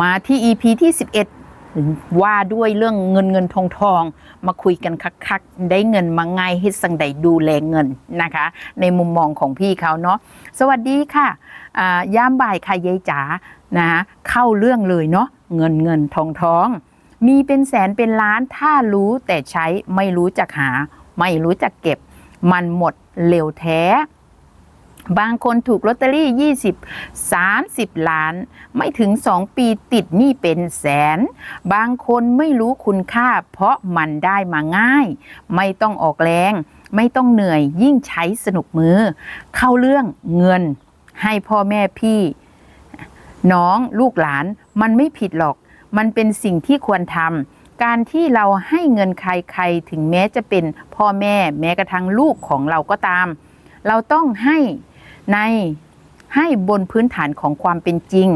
มาที่ EP ที่ 11 ว่าด้วยเรื่องเงินเงินทองทองมาคุยกันคักๆ ได้เงินมาง่ายให้สังใดดูแลเงินนะคะ ในมุมมองของพี่เขาเนาะสวัสดีค่ะอ่ายามบ่ายค่ะยายจ๋านะคะเข้าเรื่องเลยเนาะเงินเงินทองทอง มีเป็นแสนเป็นล้านถ้ารู้แต่ใช้ไม่รู้จักหา ไม่รู้จักเก็บ มันหมดเร็วแท้ บางคนถูกลอตเตอรี่ 20 30 ล้าน ไม่ถึง 2 ปีติดหนี้เป็นแสน บางคนไม่รู้คุณค่า เพราะมันได้มาง่าย ไม่ต้องออกแรง ไม่ต้องเหนื่อยยิ่งใช้สนุกมือ เข้าเรื่องเงินให้พ่อแม่พี่ น้องลูกหลานมันไม่ผิดหรอก มันเป็นสิ่งที่ควรทำการที่เราให้เงินใครๆ ถึงแม้จะเป็นพ่อแม่แม้กระทั่งลูกของเราก็ตาม เราต้องให้ ในให้บนพื้นฐานของความเป็นจริง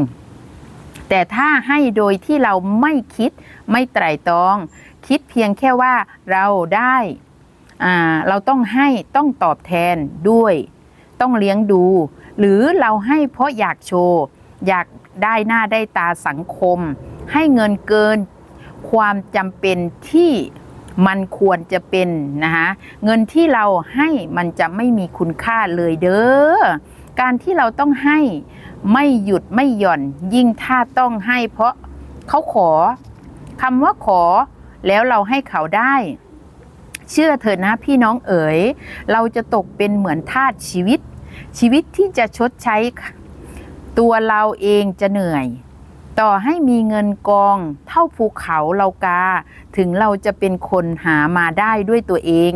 แต่ถ้าให้โดยที่เราไม่คิดไม่ไตร่ตรอง คิดเพียงแค่ว่าเราได้เราต้องให้ต้องตอบแทนด้วย ต้องเลี้ยงดู หรือเราให้เพราะอยากโชว์ อยากได้หน้าได้ตาสังคม ให้เงินเกินความจำเป็นที่ มันควรจะเป็นนะคะเงินที่เราให้มันจะไม่มีคุณค่าเลยเด้อการที่เราต้องให้ไม่หยุดไม่หย่อน ยิ่งถ้าต้องให้เพราะเขาขอคำว่าขอแล้วเราให้เขาได้ เชื่อเถอะนะพี่น้องเอ๋ย เราจะตกเป็นเหมือนทาสชีวิต ชีวิตที่จะชดใช้ ตัวเราเองจะเหนื่อย ต่อให้มีเงินกอง เท่าภูเขาเรากา ถึงเราจะเป็นคนหามาได้ด้วยตัวเอง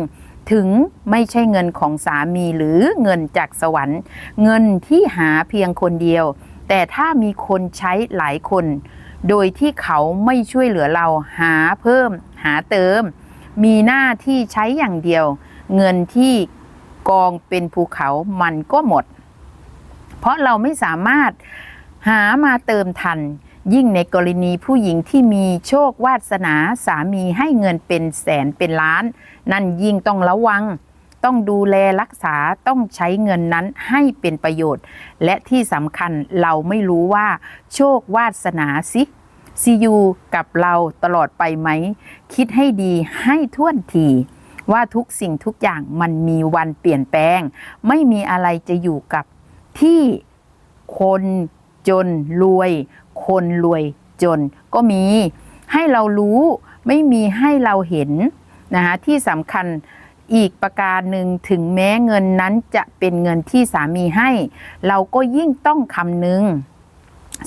ถึงไม่ใช่เงินของสามีหรือเงินจากสวรรค์ เงินที่หาเพียงคนเดียว แต่ถ้ามีคนใช้หลายคน โดยที่เขาไม่ช่วยเหลือเราหาเพิ่ม หาเติม มีหน้าที่ใช้อย่างเดียว เงินที่กองเป็นภูเขามันก็หมด เพราะเราไม่สามารถหามาเติมทัน ยิ่งในกรณีผู้หญิงที่มีโชควาสนาสามีให้เงินเป็นแสนเป็นล้าน นั่นยิ่งต้องระวัง ต้องดูแลรักษาต้องใช้เงินนั้นให้เป็นประโยชน์ และที่สำคัญเราไม่รู้ว่า โชควาสนาสิซียูกับเราตลอดไปไหม คิดให้ดีให้ท่วนทีว่าทุกสิ่งทุกอย่างมันมีวันเปลี่ยนแปลง ไม่มีอะไรจะอยู่กับที่คนจนรวย คนรวยจนก็มีให้เรารู้ไม่มีให้เราเห็นนะคะที่สำคัญอีกประการหนึ่งถึงแม้เงินนั้นจะเป็นเงินที่สามีให้ เราก็ยิ่งต้องคำนึง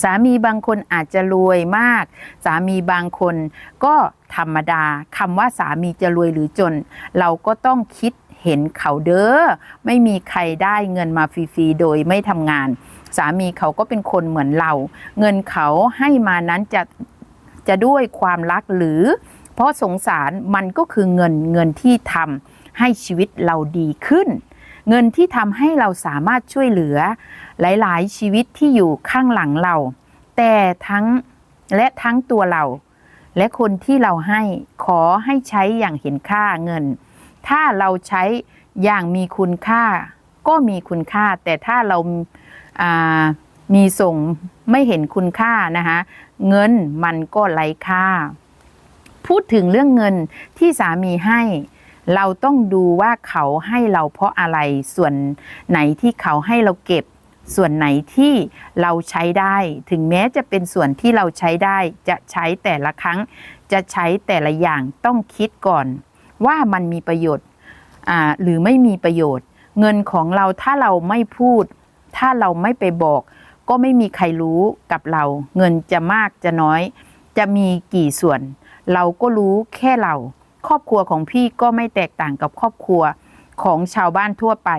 สามีบางคนอาจจะรวยมาก สามีบางคนก็ธรรมดาคำว่าสามีจะรวยหรือจน เราก็ต้องคิดเห็นเขาเด้อไม่มีใครได้เงินมาฟรีๆโดยไม่ทำงาน สามีเขาก็เป็นคนเหมือนเรา เงินเขาให้มานั้นจะจะด้วยความรักหรือ เพราะสงสารมันก็คือเงินเงินที่ทำให้ชีวิตเราดีขึ้น เงินที่ทำให้เราสามารถช่วยเหลือ หลาย ๆ ชีวิตที่อยู่ข้างหลังเรา แต่ทั้งและทั้งตัวเรา และคนที่เราให้ขอให้ใช้อย่างเห็นค่าเงิน ถ้าเราใช้อย่างมีคุณค่า ก็มีคุณค่า แต่ถ้าเรามีส่งไม่เห็นคุณค่านะคะเงินมันก็ไร้ค่า พูดถึงเรื่องเงินที่สามีให้ เราต้องดูว่าเขาให้เราเพราะอะไรส่วนไหนที่เขาให้เราเก็บ ส่วนไหนที่เราใช้ได้ ถึงแม้จะเป็นส่วนที่เราใช้ได้ จะใช้แต่ละครั้ง จะใช้แต่ละอย่างต้องคิดก่อน ว่ามันมีประโยชน์หรือไม่มีประโยชน์ เงินของเราถ้าเราไม่พูด ถ้าเราไม่ไปบอก ก็ไม่มีใครรู้กับเรา เงินจะมากจะน้อย จะมีกี่ส่วน เราก็รู้แค่เรา ครอบครัวของพี่ก็ไม่แตกต่างกับครอบครัวของชาวบ้านทั่วไป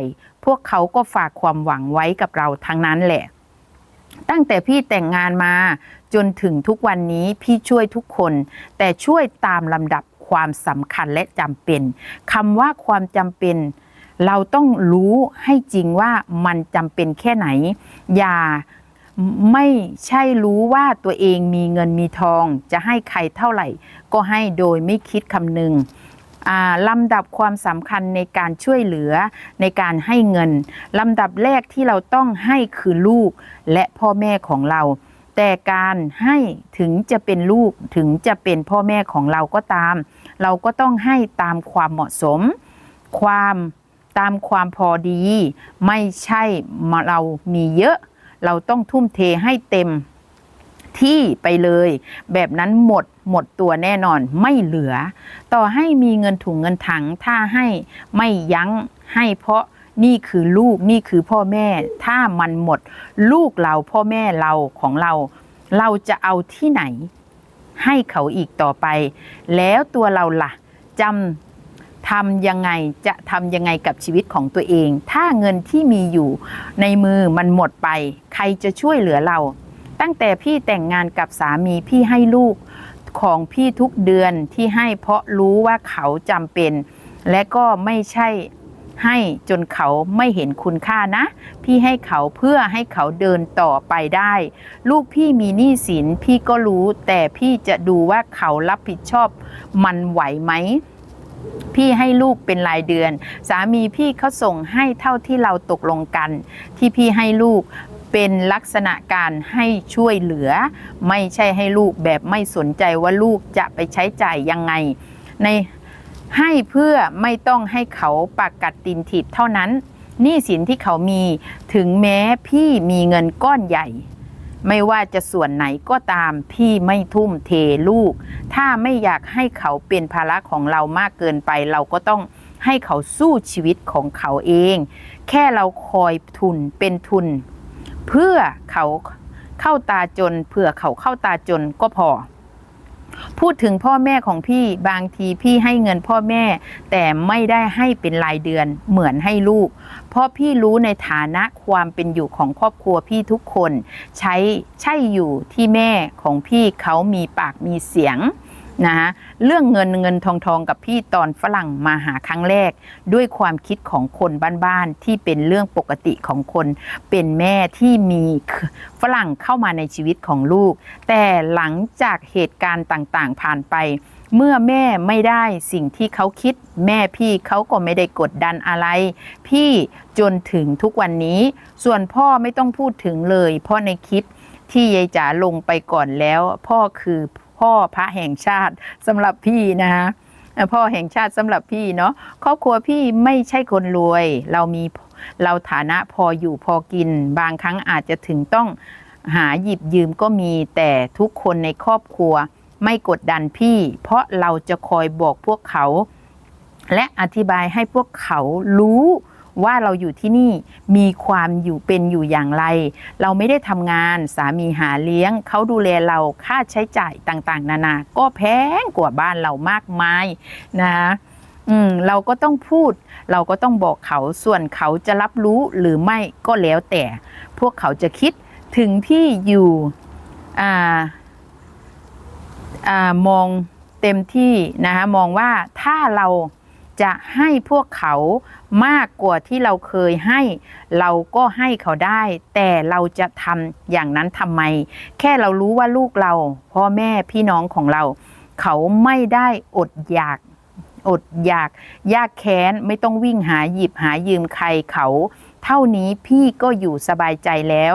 พวกเขาก็ฝากความหวังไว้กับเราทั้งนั้นแหละ ตั้งแต่พี่แต่งงานมาจนถึงทุกวันนี้พี่ช่วยทุกคน แต่ช่วยตามลำดับความสำคัญและจำเป็นคำว่าความจำเป็น เราต้องรู้ให้จริงว่ามันจำเป็นแค่ไหน อย่าไม่ใช่รู้ว่าตัวเองมีเงินมีทอง จะให้ใครเท่าไหร่ ก็ให้โดยไม่คิดคำนึงอ่าลำดับความสำคัญในการช่วยเหลือในการให้เงินลำดับแรกที่เราต้องให้คือลูกและพ่อแม่ของเรา แต่การให้ถึงจะเป็นลูกถึงจะเป็นพ่อแม่ของเราก็ตาม เราก็ต้องให้ตามความเหมาะสม ความ ตามความพอดี ไม่ใช่เรามีเยอะ เราต้องทุ่มเทให้เต็มที่ไปเลย แบบนั้นหมดหมดตัวแน่นอนไม่เหลือ ต่อให้มีเงินถุงเงินถัง ถ้าให้ไม่ยั้งให้เพราะนี่คือลูกนี่คือพ่อแม่ ถ้ามันหมด ลูกเราพ่อแม่เราของเรา เราจะเอาที่ไหน ให้เขาอีกต่อไป แล้วตัวเราล่ะจำ ทำยังไงจะทำยังไงกับชีวิตของตัวเอง ถ้าเงินที่มีอยู่ในมือมันหมดไป ใครจะช่วยเหลือเรา ตั้งแต่พี่แต่งงานกับสามีพี่ให้ลูกของพี่ทุกเดือนที่ให้เพราะรู้ว่าเขาจำเป็น และก็ไม่ใช่ให้จนเขาไม่เห็นคุณค่านะ พี่ให้เขาเพื่อให้เขาเดินต่อไปได้ ลูกพี่มีหนี้สินพี่ก็รู้ แต่พี่จะดูว่าเขารับผิดชอบมันไหวไหม พี่ให้ลูกเป็นรายเดือน สามีพี่เขาส่งให้เท่าที่เราตกลงกัน ที่พี่ให้ลูกเป็นลักษณะการให้ช่วยเหลือ ไม่ใช่ให้ลูกแบบไม่สนใจว่าลูกจะไปใช้จ่ายยังไง ในให้เพื่อไม่ต้องให้เขาปากกัดตินถีบเท่านั้นหนี้สินที่เขามีถึงแม้พี่มีเงินก้อนใหญ่ ไม่ว่าจะส่วนไหนก็ตามที่ไม่ทุ่มเทลูก ถ้าไม่อยากให้เขาเป็นภาระของเรามากเกินไปเราก็ต้องให้เขาสู้ชีวิตของเขาเอง แค่เราคอยทุนเป็นทุน เพื่อเขาเข้าตาจนเพื่อเขาเข้าตาจนก็พอ พูดถึงพ่อแม่ของพี่บางทีพี่ให้เงินพ่อแม่ แต่ไม่ได้ให้เป็นรายเดือนเหมือนให้ลูก เพราะพี่รู้ในฐานะความเป็นอยู่ของครอบครัวพี่ทุกคน ใช้ใช่อยู่ที่แม่ของพี่เขามีปากมีเสียง นะฮะเรื่องเงินเงินทองทองกับพี่ตอนฝรั่งมาหาครั้งแรก ด้วยความคิดของคนบ้านๆที่เป็นเรื่องปกติของคน เป็นแม่ที่มีฝรั่งเข้ามาในชีวิตของลูก แต่หลังจากเหตุการณ์ต่างๆ ผ่านไป เมื่อแม่ไม่ได้สิ่งที่เขาคิด แม่พี่เขาก็ไม่ได้กดดันอะไร พี่จนถึงทุกวันนี้ ส่วนพ่อไม่ต้องพูดถึงเลย เพราะในคลิปที่ยายจ๋าลงไปก่อนแล้ว พ่อคือ พ่อพระแห่งชาติสำหรับพี่นะคะพ่อแห่งชาติสำหรับพี่เนาะครอบครัวพี่ไม่ใช่คนรวย เรามีเราฐานะพออยู่พอกิน บางครั้งอาจจะถึงต้องหาหยิบยืมก็มีแต่ทุกคนในครอบครัวไม่กดดันพี่ เพราะเราจะคอยบอกพวกเขา และอธิบายให้พวกเขารู้ ว่าเราอยู่ที่นี่มีความอยู่เป็นอยู่อย่างไร เราไม่ได้ทำงานสามีหาเลี้ยง เขาดูแลเราค่าใช้จ่ายต่างๆ นานา ก็แพงกว่าบ้านเรามากมายนะคะอืมเราก็ต้องพูด เราก็ต้องบอกเขาส่วนเขาจะรับรู้หรือไม่ก็แล้วแต่ พวกเขาจะคิดถึงพี่อยู่อ่าอามองเต็มที่นะคะมองว่าถ้าเรา จะให้พวกเขามากกว่าที่เราเคยให้ เราก็ให้เขาได้ แต่เราจะทำอย่างนั้นทำไม แค่เรารู้ว่าลูกเรา พ่อแม่พี่น้องของเรา เขาไม่ได้อดอยากอดอยาก ยากแค้นไม่ต้องวิ่งหาหยิบหายืมใครเขา เท่านี้พี่ก็อยู่สบายใจแล้ว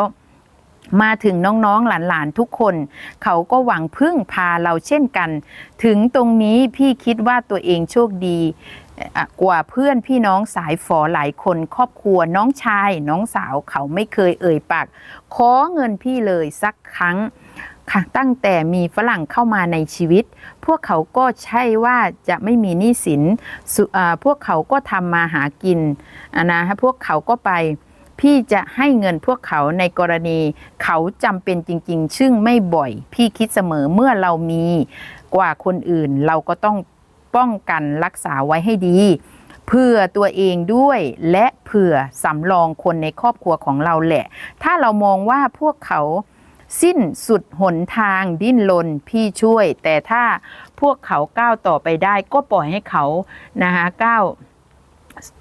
มาถึงน้องๆหลานๆทุกคน เขาก็หวังพึ่งพาเราเช่นกัน ถึงตรงนี้พี่คิดว่าตัวเองโชคดีกว่าเพื่อนพี่น้องสายฝอหลายคนครอบครัวน้องชาย น้องสาวเขาไม่เคยเอ่ยปากขอเงินพี่เลยสักครั้งค่ะตั้งแต่มีฝรั่งเข้ามาในชีวิต พวกเขาก็ใช่ว่าจะไม่มีหนี้สินสุอ่าพวกเขาก็ทำมาหากินนะฮะพวกเขาก็ไป พี่จะให้เงินพวกเขาในกรณี เขาจำเป็นจริง ๆ ซึ่งไม่บ่อย พี่คิดเสมอเมื่อเรามีกว่าคนอื่น เราก็ต้องป้องกันรักษาไว้ให้ดีเพื่อตัวเองด้วยและเผื่อสำรองคนในครอบครัวของเราแหละ ถ้าเรามองว่าพวกเขาสิ้นสุดหนทางดิ้นรนพี่ช่วย แต่ถ้าพวกเขาก้าวต่อไปได้ก็ปล่อยให้เขานะคะก้าว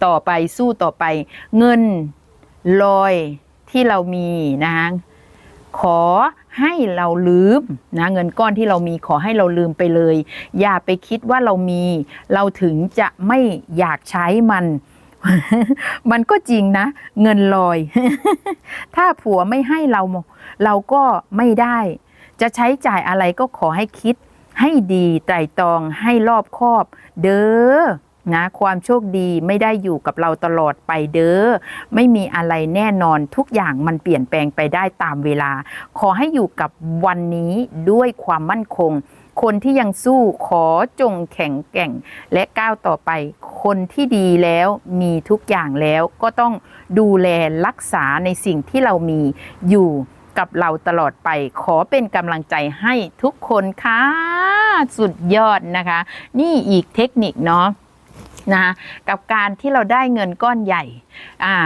ต่อไปสู้ต่อไปเงิน ลอยที่เรามีนะคะขอให้เราลืมนะเงินก้อนที่เรามีขอให้เราลืมไปเลย อย่าไปคิดว่าเรามี เราถึงจะไม่อยากใช้มัน มันก็จริงนะ เงินลอย ถ้าผัวไม่ให้เรา เราก็ไม่ได้ จะใช้จ่ายอะไรก็ขอให้คิด ให้ดีไตร่ตรองให้รอบคอบ เด้อ นะความโชคดีไม่ได้อยู่กับเราตลอดไปเด้อไม่มีอะไรแน่นอนทุกอย่างมันเปลี่ยนแปลงไปได้ตามเวลา ขอให้อยู่กับวันนี้ด้วยความมั่นคง คนที่ยังสู้ขอจงแข็งแกร่งและก้าวต่อไป คนที่ดีแล้วมีทุกอย่างแล้วก็ต้องดูแลรักษาในสิ่งที่เรามีอยู่กับเราตลอดไปขอเป็นกำลังใจให้ทุกคนค่ะ สุดยอดนะคะ นี่อีกเทคนิคเนาะ นะคะกับการที่เราได้เงินก้อนใหญ่อ่า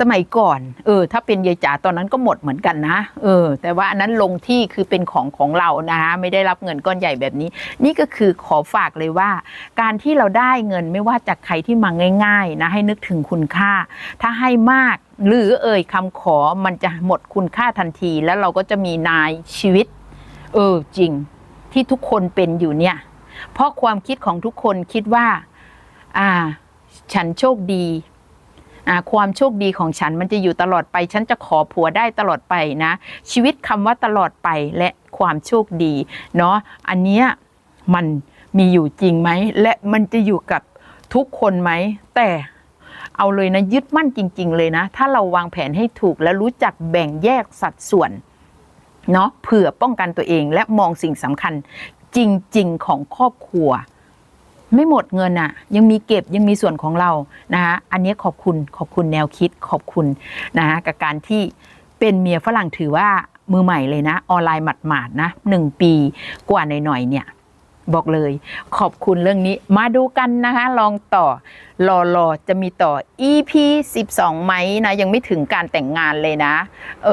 สมัยก่อนเออถ้าเป็นยายจ๋าตอนนั้นก็หมดเหมือนกันนะเออแต่ว่าอันนั้นลงที่คือเป็นของของเรานะคะไม่ได้รับเงินก้อนใหญ่แบบนี้ นี่ก็คือขอฝากเลยว่า การที่เราได้เงินไม่ว่าจากใครที่มาง่าย ๆ นะให้นึกถึงคุณค่า ถ้าให้มากหรือเอ่ยคำขอมันจะหมดคุณค่าทันที แล้วเราก็จะมีนายชีวิต เออจริงที่ทุกคนเป็นอยู่เนี่ย เพราะความคิดของทุกคนคิดว่า อ่า ฉันโชคดีอ่าความโชคดีของฉันมันจะอยู่ตลอดไป ฉันจะขอผัวได้ตลอดไปนะ ชีวิตคำว่าตลอดไปและความโชคดีเนาะอันเนี้ยมันมีอยู่จริงไหม และมันจะอยู่กับทุกคนไหม แต่เอาเลยนะยึดมั่นจริง ๆ เลยนะ ถ้าเราวางแผนให้ถูกและรู้จักแบ่งแยกสัดส่วนเนาะเผื่อป้องกันตัวเองและมองสิ่งสำคัญจริง ๆ ของครอบครัว ไม่หมดเงินอะ่ะ ยังมีเก็บยังมีส่วนของเรานะคะอันนี้ขอบคุณขอบคุณแนวคิดขอบคุณนะคะกับการที่เป็นเมียฝรั่งถือว่ามือใหม่เลยนะ ออนไลน์หมาดๆนะหนึ่งปีกว่าหน่อยๆเนี่ยบอกเลยขอบคุณเรื่องนี้มาดูกันนะคะ ลองต่อรอรอจะมีต่อ EP 12 ไหมนะ ยังไม่ถึงการแต่งงานเลยนะ เอ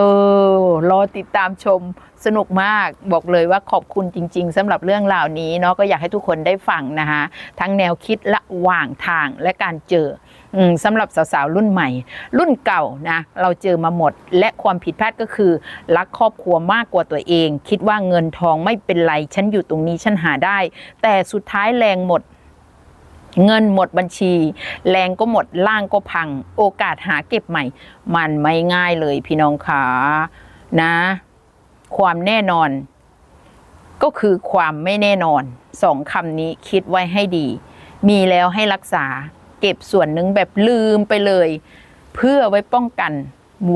อ รอติดตามชม สนุกมากบอกเลยว่าขอบคุณจริง ๆสำหรับเรื่องราวนี้เนาะก็อยากให้ทุกคนได้ฟังนะคะทั้งแนวคิดระหว่างทางและการเจอสำหรับสาวๆรุ่นใหม่ รุ่นเก่านะเราเจอมาหมด และความผิดพลาดก็คือ รักครอบครัวมากกว่าตัวเอง คิดว่าเงินทองไม่เป็นไร ฉันอยู่ตรงนี้ฉันหาได้ แต่สุดท้ายแรงหมดเงินหมดบัญชี แรงก็หมดล่างก็พัง โอกาสหาเก็บใหม่ มันไม่ง่ายเลยพี่น้องขานะ ความแน่นอน ก็คือความไม่แน่นอนสองคำนี้คิดไว้ให้ดี มีแล้วให้รักษา เก็บส่วนหนึ่งแบบลืมไปเลย เพื่อไว้ป้องกัน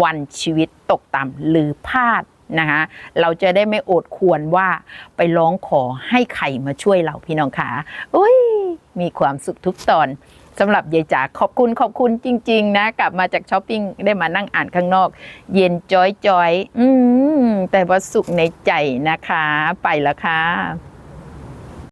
วันชีวิตตกต่ำหรือพลาดนะคะเราจะได้ไม่โอดควรว่าไปร้องขอให้ใครมาช่วยเราพี่น้องขาอุ้ยมีความสุขทุกตอน สำหรับยายจ๋าขอบคุณขอบคุณจริง ๆ นะ กลับมาจากช้อปปิ้งได้มานั่งอ่านข้างนอก เย็นจอยจอยอืมแต่ว่าสุขในใจนะคะ ไปแล้วค่ะ